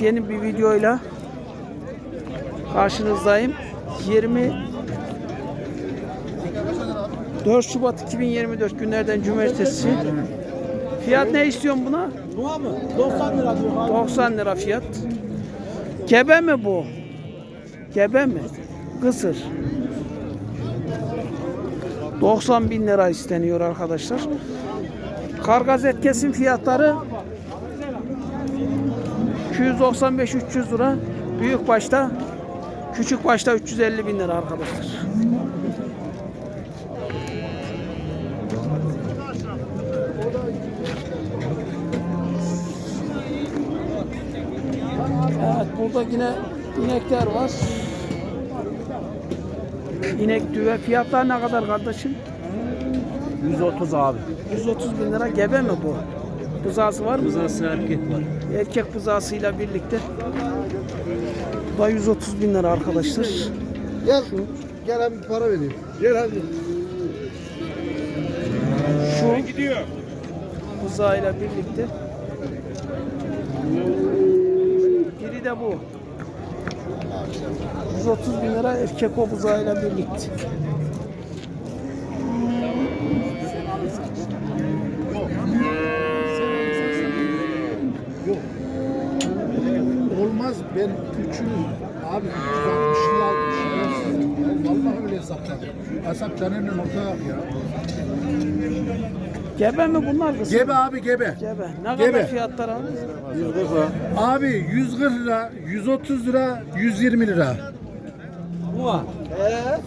Yeni bir videoyla karşınızdayım. 20 4 Şubat 2024 günlerden cumartesi. Fiyat ne istiyorsun buna? Buna mı? 90 lira diyor abi. 90 lira fiyat. Gebe mi bu? Gebe mi? Kısır. 90 bin lira isteniyor arkadaşlar. Kargazet kesim fiyatları 295-300 lira. Büyük başta küçük başta 350 bin lira arkadaşlar. Evet burada yine inekler var. İnek düve fiyatlar ne kadar kardeşim? 130 abi. 130 bin lira gebe mi bu? Buzağısı var mı? Buzası erkek var. Erkek buzağısıyla birlikte. Bu da 130 bin lira arkadaşlar. Gel. Gel abi para vereyim. Gel hadi. Şu buzağıyla birlikte. Biri de bu. 130 bin lira erkek o buzağıyla birlikte. Olmaz ben üçünü abi 360 lira aldım. Vallahi öyle hesapladım. Hesap canının ortaya ya. Gebe mi bunlar kız? Gebe abi gebe. Gebe. Ne kadar Gebe. fiyatlar abi? Abi 140 lira, 130 lira, 120 lira.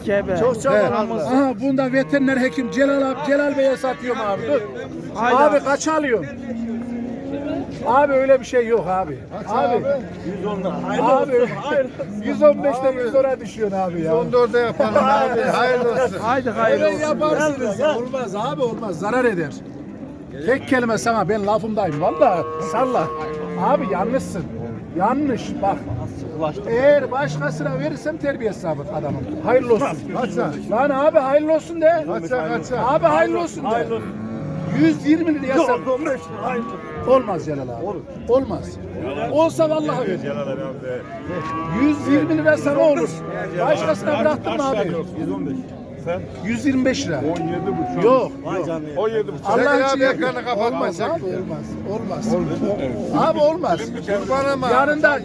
Gebe. He. Aha bunda veteriner hekim Celal abi Celal Bey'e satıyorum abi. Dur. Abi. kaç alıyorsun? Abi öyle bir şey yok abi. Abi. 110 lira. Abi 115'ten 110'a düşüyorsun abi ya. 114'e yapalım abi. Hayırlı olsun. Haydi hayırlı Öyle olsun. yaparsınız. Olmaz abi olmaz. Zarar eder. Tek kelime sana ben lafımdayım. Valla salla. Abi yanlışsın. Yanlış bak. Eğer başkasına verirsem terbiye sabit adamım. Hayırlı olsun. Kaça? Lan abi hayırlı olsun de. Kaça kaça? Abi hayırlı olsun de. 120 lira yasam. Olmaz Celal abi. Olmaz. Olsa vallahi ver. 120 lira sana olur. Başkasına bıraktın mı abi? 115. Sen 125 lira. 17 buçuk. Yok. 17 buçuk. Allah için ekranı kapatmaz abi. Olmaz. Olmaz. Abi olmaz. Yarında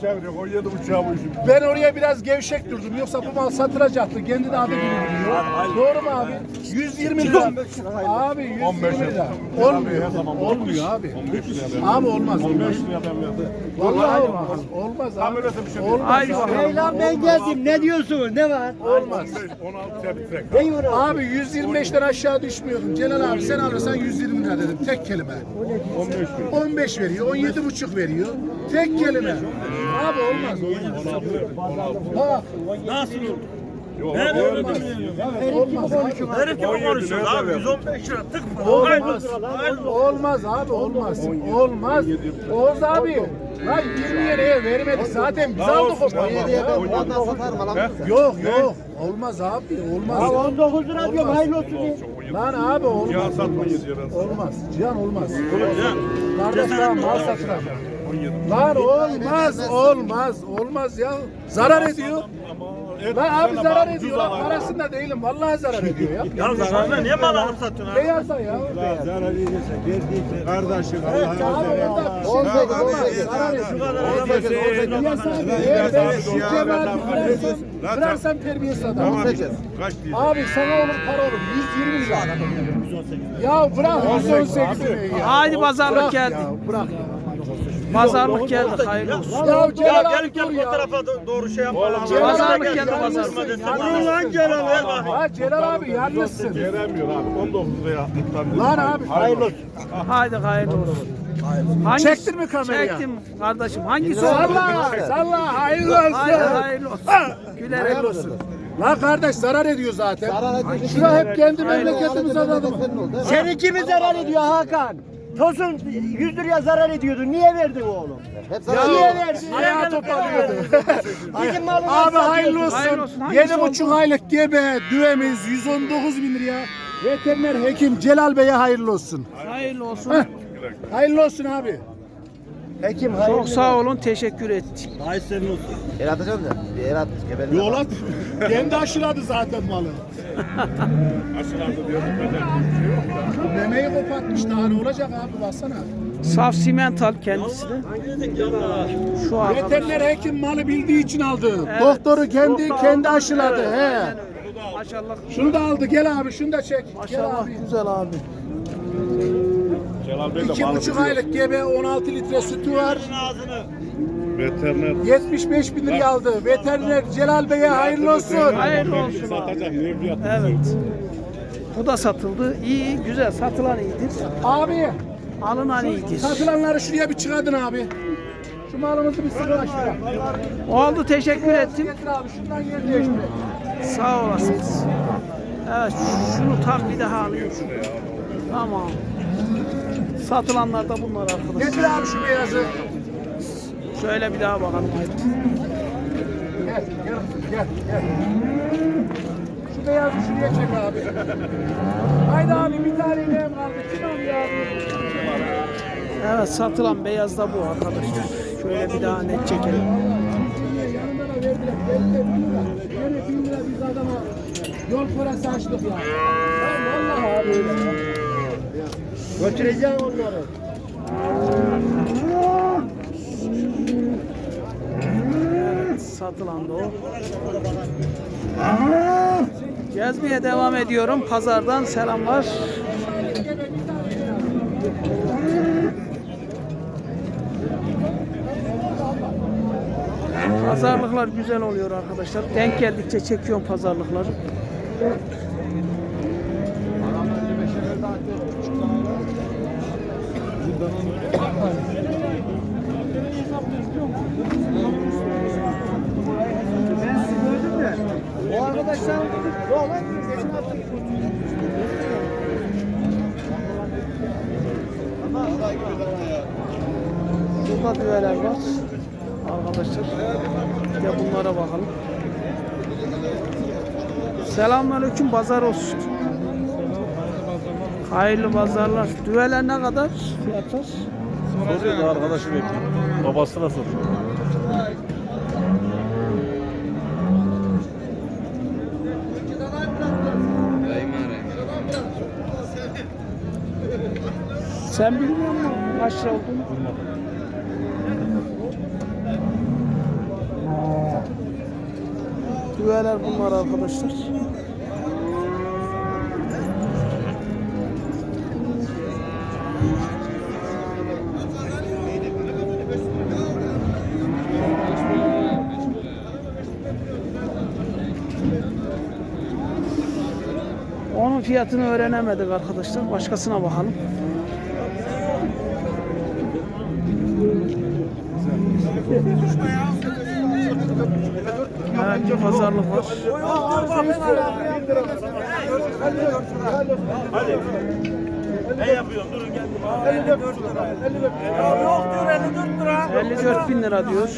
Çeviriyor 17 buçuğa bu işim. ben oraya biraz gevşek durdum. Yoksa bu mal satılacaktı. Kendi de adı gibi duruyor. Doğru mu abi? 120 lira. Abi 120 lira. Olmuyor. Olmuyor abi. Abi olmaz. 15 liradan verdi. Vallahi olmaz. Olmaz abi. Şey. Olmaz. Lan ben geldim. Ne diyorsun? Ne var? Olmaz. 16 lira bitirek. Abi 125'ten aşağı düşmüyordum. Celal abi sen alırsan 120 lira dedim. Tek kelime. 15 bin. 15 veriyor, 17 buçuk veriyor. Tek kelime. Abi olmaz. Ha, Nasıl olur? Ben öyle demiyorum. Herif gibi 17 konuşuyoruz lira abi. verdim. 115 lira tık mı? Olmaz. Olmaz abi olmaz. Olmaz. Oğuz abi. Lan 20 liraya vermedik. Zaten biz aldık o parayı. Yok yok. Olmaz abi. Olmaz. 19 lira diyorum hayırlı olsun diye. Lan abi Ya olmaz. satma 7 lira. Olmaz. Cihan olmaz. Ya. Kardeş daha mal satılacak. Lan olmaz. Olmaz. Olmaz ya. Zarar ediyor. Lan abi zarar ediyor. Lan parasında değilim. Vallahi zarar ediyor ya. Ya zararına niye mal alıp satıyorsun abi? Beyazda ya. Zarar edecekse verdiyse kardeşim Evet abi orada 18 zarar ediyor. Şu kadar cemaati kırarsam, kırarsam terbiyesiz adam. Kaç? Abi sana olur para olur. 120 lira. Ya bırak 118 lirayı ya. Haydi pazarlık geldi. ya, Bırak ya. Pazarlık geldi. Hayırlı olsun. Ya Ya Celal gel gel dur bu ya. tarafa do- doğru şey yapalım. Pazarlık geldi Yalnızsın, pazarlık. Vurun lan Celal ver bakayım. Ha Celal abi yalnızsın. Veremiyor abi. 19 liraya attıktan. Lan abi hayırlı olsun. Haydi hayırlı olsun. Hangisi- Çektin mi kamerayı? Çektim kardeşim. Hangisi oldu? Salla salla hayırlı olsun. Haydi hayırlı olsun. Güler Hayırlı olsun. La kardeş zarar ediyor zaten. Şura hep kendi memleketimiz adamı. Seninki mi zarar ediyor Hakan? Tosun 100 liraya zarar ediyordu. Niye verdin oğlum? Niye verdin? Ayağı toparlıyordu. Bizim malımız Abi hayırlı Hayırlı olsun. olsun. Hangisi Yedi buçuk aylık gebe düvemiz 119 bin liraya. Veteriner hekim Celal Bey'e hayırlı olsun. Hayırlı olsun. Heh. Hayırlı olsun abi. Hekim hayırlı. Çok sağ olun. Teşekkür ettik. El atacağım da. Bir el at. Yol at. Kendi aşıladı zaten malı. Aşılarda diyor. Neden? Memeyi kopartmış daha ne olacak abi baksana. Saf simental kendisi de. Şu arkadaş. Veteriner hekim malı bildiği için aldı. Doktoru kendi Doktor kendi aldı. aşıladı. Evet, He. aynen öyle. Maşallah. Şunu da aldı. Gel abi şunu da çek. Gel Maşallah abi. güzel abi. De İki malı buçuk aylık gebe 16 litre sütü var. Veteriner. 75 bin liraya aldı. Veteriner Celal Bey'e hayırlı olsun. Hayırlı olsun abi. Satacak. Ne fiyat? Evet. Bu da satıldı. İyi, güzel. Satılan iyidir. Abi Alınan iyidir. satılanları şuraya bir çıkardın abi. Şu malımızı bir sıkılaştır. Oldu teşekkür ettim. Getir abi şundan yer değiştir. Sağ olasınız. Evet şunu tak bir daha alayım. Tamam. Satılanlar da bunlar arkadaşlar. Getir abi şu beyazı. Şöyle bir daha bakalım. Gel gel gel gel. Şu beyazı şuraya çek abi. Haydi abi bir tane ineğim kaldı. Kim alıyor abi? Evet satılan beyaz da bu arkadaşlar. Şöyle bir daha net çekelim. Lira biz adama yol parası açtık ya. Vallahi abi öyle. Götüreceğim onları. Satılan da o. Gezmeye devam ediyorum. Pazardan selamlar. Pazarlıklar güzel oluyor arkadaşlar. Denk geldikçe çekiyorum pazarlıkları. Arkadaşlar Burada düveler var. Arkadaşlar. Bir de bunlara bakalım. Selamünaleyküm pazar olsun. Hayırlı pazarlar. Düveler ne kadar? Fiyatlar? Soruyor da arkadaşı bekliyor. Babasına soruyor. Sen bilmiyor musun kaç lira olduğunu? Düveler bunlar arkadaşlar. Onun fiyatını öğrenemedik arkadaşlar. Başkasına bakalım. Evet pazarlık var. Ne yapıyorsun? Durun geldim. 54 bin lira diyor.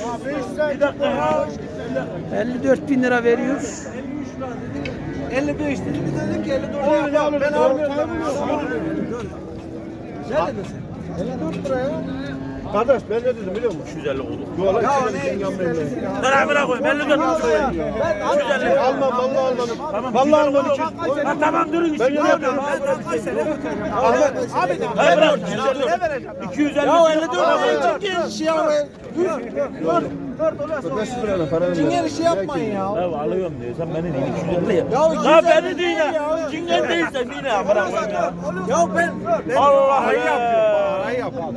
54 bin lira veriyor. 55 dedi biz dedik ki 54 lira. Ben almıyorum. Sen ne desin? 54 lira ya. Kardeş ben ne dedim biliyor musun? 250 oldu. Lan. Ya ne 250 ya. Beraber koy. Ben de Ben Almam vallahi almadım. Vallahi almadım. Tamam durun Ben ne yapıyorum? Abi Hayır bırak. Ne vereceğim? 250. Ya 54 lira. Cingen işi ya. Dur. Dur. Dur dur. 500 lira para ver. Cingen işi yapmayın ya. Ya alıyorum diyor. Sen beni değil 250 yap. Ya Ya 250 beni değil ya. Cingen değilsen yine. Bırak koyayım ya. Ya ben Allah ya.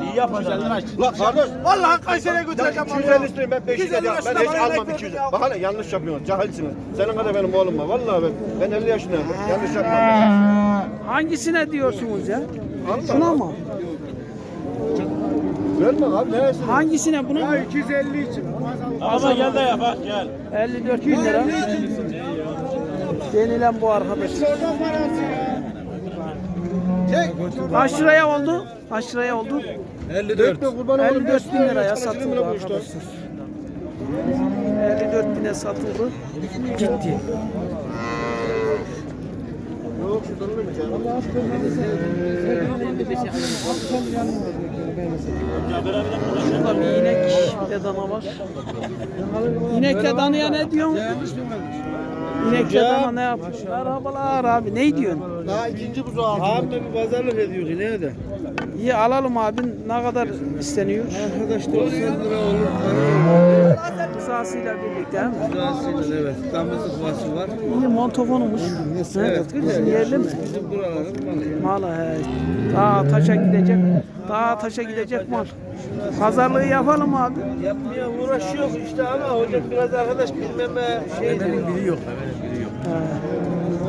İyi yapacaksın. Lan kardeş. Vallahi kaç sene götüreceğim. 250 istiyorum ben 500 lira. Ben hiç almam 200 lira. Bak hala yanlış yapıyorsun. Cahilsiniz. Senin kadar benim oğlum var. Vallahi ben. Ben 50 yaşındayım. Yanlış yapmam. Hangisine diyorsunuz ya? Şuna mı? Verme abi. Ne yesin? Hangisine buna mı? 250 için. Ama gel de yap bak gel. 54 bin lira. Denilen bu arkadaş. Kaç liraya oldu? Kaç liraya oldu? 54. kurban olayım. 54 bin liraya satıldı arkadaşlar. 54 bine satıldı. Gitti. Yok canım? Şurada bir inek, de dana var. İnekle danaya ne diyorsun? İnekle dana ne yapıyor? Merhabalar abi. Ne diyorsun? Daha ikinci buzu aldım. Abi bir pazarlık ediyor yine de. İyi alalım abi. Ne kadar isteniyor? Arkadaş 90 lira olur. Rızasıyla birlikte? Parasıyla evet. Damızlık vası var. İyi montofonumuş. Evet, Bizim yerli mi? Bizim buraların malı. Malı he. Daha taşa gidecek. Daha taşa gidecek mal. Pazarlığı yapalım abi. Yapmaya uğraşıyor işte ama hocam biraz arkadaş bilmeme şey Benim biri yok. Benim biri yok.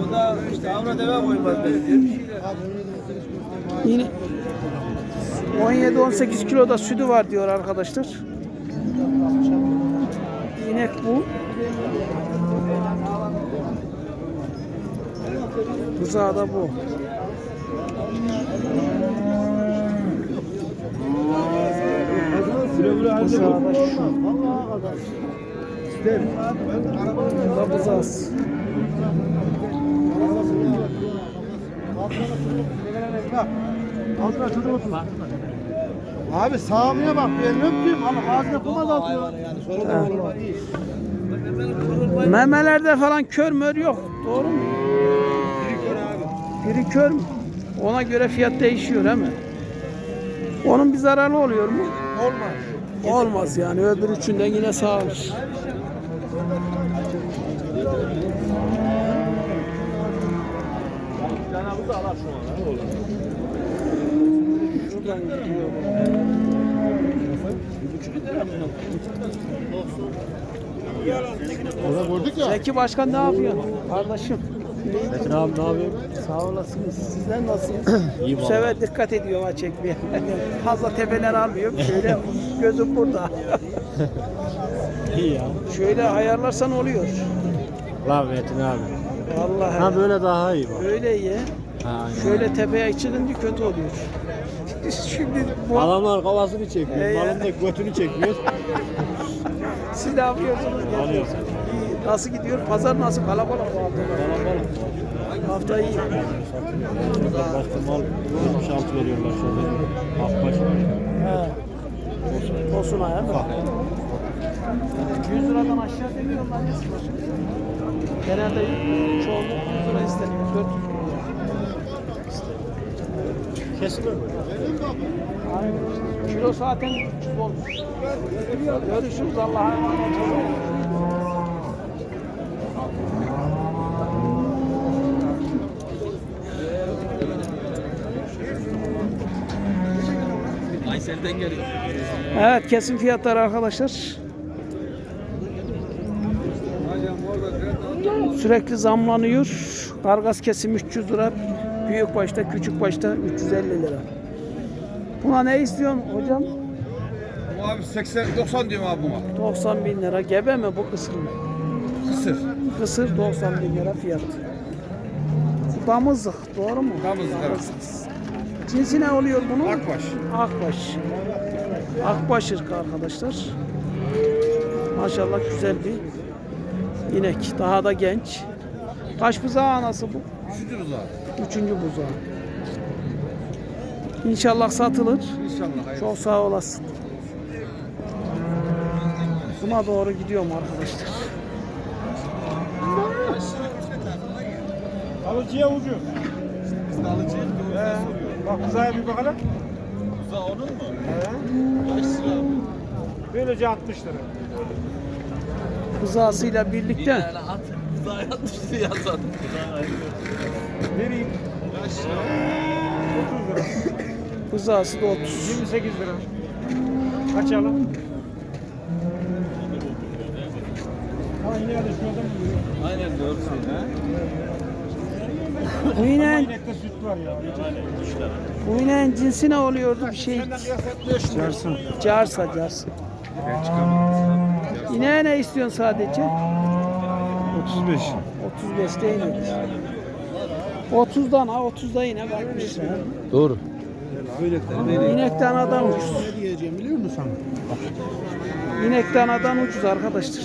O da işte avra deve koymaz. Bir şeyler. Yine 17-18 kilo da sütü var diyor arkadaşlar. İnek bu. Rıza da bu. Rıza da şu. Bu da rızası. Abi sağımıya bak ben öptüm ama ağzına kumaz atıyor. Memelerde falan kör mör yok. Doğru mu? Biri kör mü? Ona göre fiyat değişiyor değil mi? Onun bir zararı oluyor mu? Olmaz. Olmaz yani öbür üçünden yine sağlar. Şuradan gidiyor. Orada gördük ya. Zeki Başkan ne yapıyor? Kardeşim. Zeki abi ne yapıyor? Sağ olasınız. Sizler nasılsınız? İyi Bu sefer dikkat ediyorum ha çekmeye. Fazla tepeler almıyorum. Şöyle gözüm burada. İyi ya. Şöyle ayarlarsan oluyor. Lan Metin abi. Vallahi. Ha böyle daha iyi bak. Böyle iyi. Ha, Şöyle tepeye çıkınca kötü oluyor. Şimdi bu Adamlar kafasını çekiyor. Ee. Malın da götünü çekiyor. siz ne yapıyorsunuz? Alıyoruz. İyi. Nasıl gidiyor? Pazar nasıl? Kalabalık mı? Hafta? Hafta iyi. Baktım mal 66 veriyorlar şöyle. Akbaş var. He. Tosun ayağı mı? 100 liradan aşağı demiyorlar ya. Genelde çoğunluk 100 lira isteniyor. 400 lira. Kesin mi? Kilo zaten 300 olmuş. Görüşürüz Allah'a emanet olun. Evet kesim fiyatları arkadaşlar. Sürekli zamlanıyor. Kargas kesim 300 lira. Büyük başta küçük başta 350 lira. Buna ne istiyorsun hocam? Bu abi 80 90 diyorum abi buna. 90 bin lira. Gebe mi bu kısır mı? Kısır. Kısır 90 bin lira fiyat. Damızlık doğru mu? Damızlık, evet. Cinsi ne oluyor bunun? Akbaş. Akbaş. Akbaş ırkı arkadaşlar. Maşallah güzel bir inek. Daha da genç. Kaç buzağı anası bu? Üçüncü buzağı. Üçüncü buzağı. İnşallah satılır. İnşallah hayır. Çok sağ olasın. Buna doğru gidiyorum arkadaşlar. Alıcıya ucu. Bak uzaya bir bakalım. Buzağı onun mu? Böylece 60 lira. Buzağısıyla birlikte Buzağa yatmıştı ya zaten. Vereyim. 30 lira. buzağısı da 30. 28 lira. Açalım. Ha yine de şuradan mı geliyor? Aynen doğrusun ha. Bu ineğin, İnekte süt var ya. bu ineğin cinsi ne oluyordu bir şey? Carsın. Carsa carsa. İneğe ne istiyorsun sadece? 35. 35 de inek. 30'dan ha 30'da inek 60 lira. Doğru. İnekten adam ucuz. Ne diyeceğim biliyor musun? İnekten adam ucuz arkadaşlar.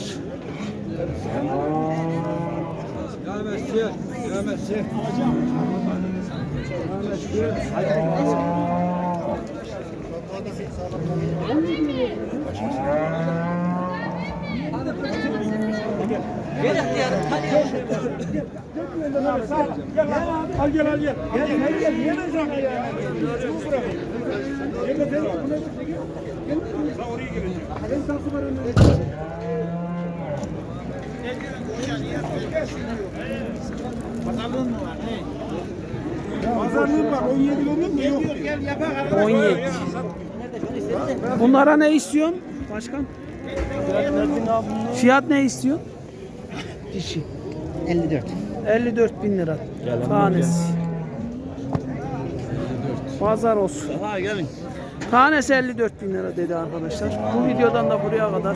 Pazarlığım var 17 veriyor mu? Yok. 17. Bunlara ne istiyorsun başkan? Fiyat ne istiyorsun? Dişi. 54. 54 bin lira tanesi. Pazar olsun. Ha gelin. Tanesi 54 bin lira dedi arkadaşlar. Bu videodan da buraya kadar.